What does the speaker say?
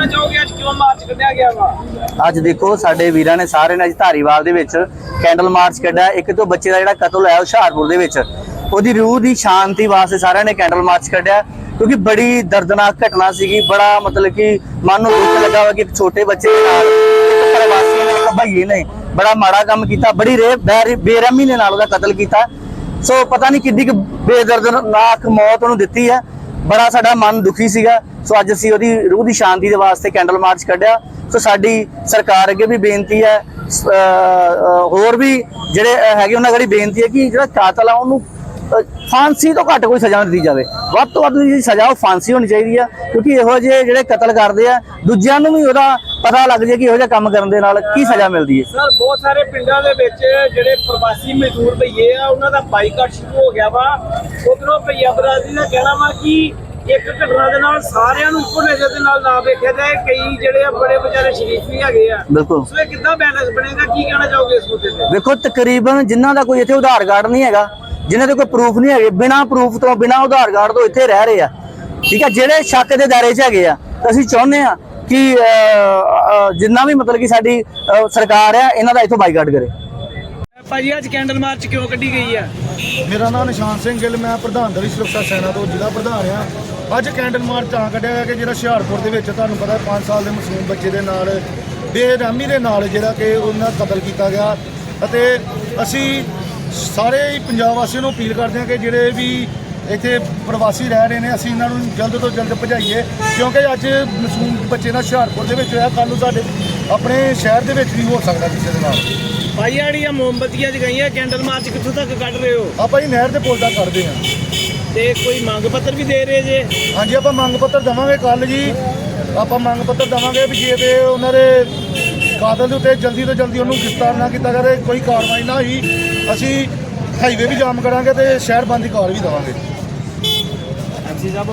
ਕਹਿਣਾ ਚਾਹੋਗੇ? ਅੱਜ ਕਿਉਂ ਮਾਰਚ ਕੱਢਿਆ ਗਿਆ ਵਾ? ਅੱਜ ਦੇਖੋ, ਸਾਡੇ ਵੀਰਾਂ ਨੇ ਸਾਰੇ ਨੇ ਅੱਜ ਧਾਰੀਵਾਲ ਦੇ ਵਿੱਚ ਕੈਂਡਲ ਮਾਰਚ ਕੱਢਿਆ। ਇੱਕ ਤੋਂ ਬੱਚੇ ਦਾ ਜਿਹੜਾ ਕਤਲ ਹੋਇਆ, ਹੁਸ਼ਿਆਰਪੁਰ ਦੇ ਵਿੱਚ। ਉਹਦੀ ਰੂਹ ਦੀ ਸ਼ਾਂਤੀ ਵਾਸਤੇ ਸਾਰਿਆਂ ਨੇ ਕੈਂਡਲ ਮਾਰਚ ਕੱਢਿਆ, ਕਿਉਂਕਿ ਬੜੀ ਦਰਦਨਾਕ ਘਟਨਾ ਸੀਗੀ। ਬੜਾ ਮਤਲਬ ਕਿ ਮਨ ਨੂੰ ਦੁੱਖ ਲੱਗਾ ਵਾ ਕਿ ਇੱਕ ਛੋਟੇ ਬੱਚੇ ਦੇ ਨਾਲ, ਇੱਕ ਪ੍ਰਵਾਸੀ ਨੇ ਇੱਕ ਭਈਏ ਨੇ ਬੜਾ ਮਾੜਾ ਕੰਮ ਕੀਤਾ, ਬੜੀ ਰੇ, ਬੇਰ- ਬੇਰਹਿਮੀ ਦੇ ਨਾਲ ਉਹਦਾ ਕਤਲ ਕੀਤਾ। ਸੋ ਪਤਾ ਨਹੀਂ ਕਿੰਨੀ ਕੁ ਬੇਦਰਦਨਾਕ ਮੌਤ ਉਹਨੂੰ ਦਿੱਤੀ ਹੈ। ਬੜਾ ਸਾਡਾ ਮਨ ਦੁਖੀ ਸੀਗਾ। ਸੋ ਅੱਜ ਅਸੀਂ ਉਹਦੀ ਰੂਹ ਦੀ ਸ਼ਾਂਤੀ ਦੇ ਵਾਸਤੇ ਕੈਂਡਲ ਮਾਰਚ ਕੱਢਿਆ। ਸੋ ਸਾਡੀ ਸਰਕਾਰ ਅੱਗੇ ਵੀ ਬੇਨਤੀ ਹੈ ਹੋਰ ਵੀ ਜਿਹੜੇ ਹੈਗੇ ਉਹਨਾਂ ਅਗੜੀ ਬੇਨਤੀ ਹੈ ਕਿ ਜਿਹੜਾ ਕਾਤਲ ਆ ਉਹਨੂੰ ਫਾਂਸੀ ਤੋਂ ਘੱਟ ਕੋਈ ਸਜ਼ਾ ਦਿੱਤੀ ਜਾਵੇ। ਵੱਧ ਤੋਂ ਵੱਧ ਜਿਹੜੀ ਸਜ਼ਾ ਉਹ ਫਾਂਸੀ ਹੋਣੀ ਚਾਹੀਦੀ ਆ ਕਿਉਂਕਿ ਇਹੋ ਜਿਹੇ ਜਿਹੜੇ ਕਤਲ ਕਰਦੇ ਆ, ਦੂਜਿਆਂ ਨੂੰ ਵੀ ਉਹਦਾ ਪਤਾ ਲੱਗ ਜੇ ਕਿ ਇਹੋ ਜਿਹਾ ਕੰਮ ਕਰਨ ਦੇ ਨਾਲ ਕੀ ਸਜ਼ਾ ਮਿਲਦੀ ਹੈ। ਸਰ, ਬਹੁਤ ਸਾਰੇ ਪਿੰਡਾਂ ਦੇ ਵਿੱਚ ਜਿਹੜੇ ਪ੍ਰਵਾਸੀ ਮਜ਼ਦੂਰ ਭਈਏ ਆ, ਉਹਨਾਂ ਦਾ ਬਾਈਕਾਟ ਸ਼ੁਰੂ ਹੋ ਗਿਆ ਵਾ। ਉਧਰੋਂ ਭਈਆ ਬਰਾਦਰੀ ਦਾ ਕਹਿਣਾ ਵਾ ਕਿ ਇੱਕ ਘਟਨਾ ਦੇ ਨਾਲ ਸਾਰਿਆਂ ਨੂੰ ਇੱਕੋ ਨਜ਼ਰ ਦੇ ਨਾਲ ਨਾ ਵੇਖਿਆ ਜਾਏ ਕਈ ਜਿਹੜੇ ਆ ਬੜੇ ਵਿਚਾਰੇ ਸ਼ਰੀਫ ਵੀ ਹੈਗੇ ਆ। ਬਿਲਕੁਲ। ਸੋ ਇਹ ਕਿੱਦਾਂ ਬੈਲੈਂਸ ਬਣੇਗਾ? ਕੀ ਕਹਿਣਾ ਚਾਹੋਗੇ ਇਸ ਮੁੱਦੇ ਤੇ? ਵੇਖੋ ਤਕਰੀਬਨ ਜਿਨ੍ਹਾਂ ਦਾ ਕੋਈ ਇੱਥੇ ਆਧਾਰ ਕਾਰਡ ਨਹੀਂ ਹੈਗਾ ਜਿਨ੍ਹਾਂ ਦੇ ਕੋਈ ਪ੍ਰੂਫ ਨਹੀਂ ਹੈਗੇ ਬਿਨਾਂ ਪ੍ਰੂਫ ਤੋਂ ਬਿਨਾਂ ਆਧਾਰ ਕਾਰਡ ਤੋਂ ਇੱਥੇ ਰਹਿ ਰਹੇ ਆ। ਠੀਕ ਹੈ ਜਿਹੜੇ ਸ਼ੱਕ ਦੇ ਦਾਇਰੇ 'ਚ ਹੈਗੇ ਆ ਤਾਂ ਅਸੀਂ ਚਾਹੁੰਦੇ ਆ ਕਿ ਜਿੰਨਾ ਵੀ ਮਤਲਬ ਕਿ ਸਾਡੀ ਸਰਕਾਰ ਆ ਇਹਨਾਂ ਦਾ ਇੱਥੋਂ ਬਾਈਕਾਟ ਕਰੇ। ਭਾਜੀ, ਅੱਜ ਕੈਂਡਲ ਮਾਰਚ ਕਿਉਂ ਕੱਢੀ ਗਈ ਆ? ਮੇਰਾ ਨਾਮ ਨਿਸ਼ਾਨ ਸਿੰਘ ਗਿੱਲ, ਮੈਂ ਪ੍ਰਧਾਨ ਦਲੀ ਸੁਰੱਖਿਆ ਸੈਨਾ ਤੋਂ ਜ਼ਿਲ੍ਹਾ ਪ੍ਰਧਾਨ ਆ। ਅੱਜ ਕੈਂਡਲ ਮਾਰਚ ਤਾਂ ਕੱਢਿਆ ਗਿਆ ਕਿ ਜਿਹੜਾ ਹੁਸ਼ਿਆਰਪੁਰ ਦੇ ਵਿੱਚ ਤੁਹਾਨੂੰ ਪਤਾ 5 ਸਾਲ ਦੇ ਮਾਸੂਮ ਬੱਚੇ ਦੇ ਨਾਲ, ਬੇਰਹਿਮੀ ਦੇ ਨਾਲ ਜਿਹੜਾ ਕਿ ਉਹਨਾਂ ਦਾ ਕਤਲ ਕੀਤਾ ਗਿਆ। ਅਤੇ ਅਸੀਂ ਸਾਰੇ ਪੰਜਾਬ ਵਾਸੀਆਂ ਨੂੰ ਅਪੀਲ ਕਰਦੇ ਹਾਂ ਕਿ ਜਿਹੜੇ ਵੀ ਇੱਥੇ ਪ੍ਰਵਾਸੀ ਰਹਿ ਰਹੇ ਨੇ ਅਸੀਂ ਇਹਨਾਂ ਨੂੰ ਜਲਦ ਤੋਂ ਜਲਦ ਭਜਾਈਏ ਕਿਉਂਕਿ ਅੱਜ ਮਾਸੂਮ ਬੱਚੇ ਨਾਲ ਹੁਸ਼ਿਆਰਪੁਰ ਦੇ ਵਿੱਚ ਹੋਇਆ ਕੱਲ੍ਹ ਨੂੰ ਸਾਡੇ ਆਪਣੇ ਸ਼ਹਿਰ ਦੇ ਵਿੱਚ ਵੀ ਹੋ ਸਕਦਾ ਕਿਸੇ ਦੇ ਨਾਲ। ਭਾਈ ਜਿਹੜੀਆਂ ਮੋਮਬਤੀਆਂ ਜਗਾਈਆਂ ਕੈਂਡਲ ਮਾਰਚ ਕਿੱਥੋਂ ਤੱਕ ਕੱਢ ਰਹੇ ਹੋ? ਆਪਾਂ ਹੀ ਨਹਿਰ ਦੇ ਪੁਲ ਦਾ ਕਰਦੇ ਹਾਂ। ਤੇ ਕੋਈ ਮੰਗ ਪੱਤਰ ਵੀ ਦੇ ਰਹੇ ਜੇ? ਹਾਂਜੀ ਆਪਾਂ ਮੰਗ ਪੱਤਰ ਦਵਾਂਗੇ ਕੱਲ ਜੀ। ਆਪਾਂ ਮੰਗ ਪੱਤਰ ਦਵਾਂਗੇ ਵੀ ਜੇ ਤੇ ਉਹਨਾਂ ਦੇ ਕਾਤਲ ਦੇ ਉੱਤੇ ਜਲਦੀ ਤੋਂ ਜਲਦੀ ਉਹਨੂੰ ਗ੍ਰਿਫਤਾਰ ਨਾ ਕੀਤਾ ਜਾਵੇ ਕੋਈ ਕਾਰਵਾਈ ਨਾ ਹੋਈ ਅਸੀਂ ਹਾਈਵੇ ਵੀ ਜਾਮ ਕਰਾਂਗੇ ਤੇ ਸ਼ਹਿਰ ਬੰਦ ਦੀ ਕਾਰ ਵੀ ਦਵਾਂਗੇ। Sí, ya.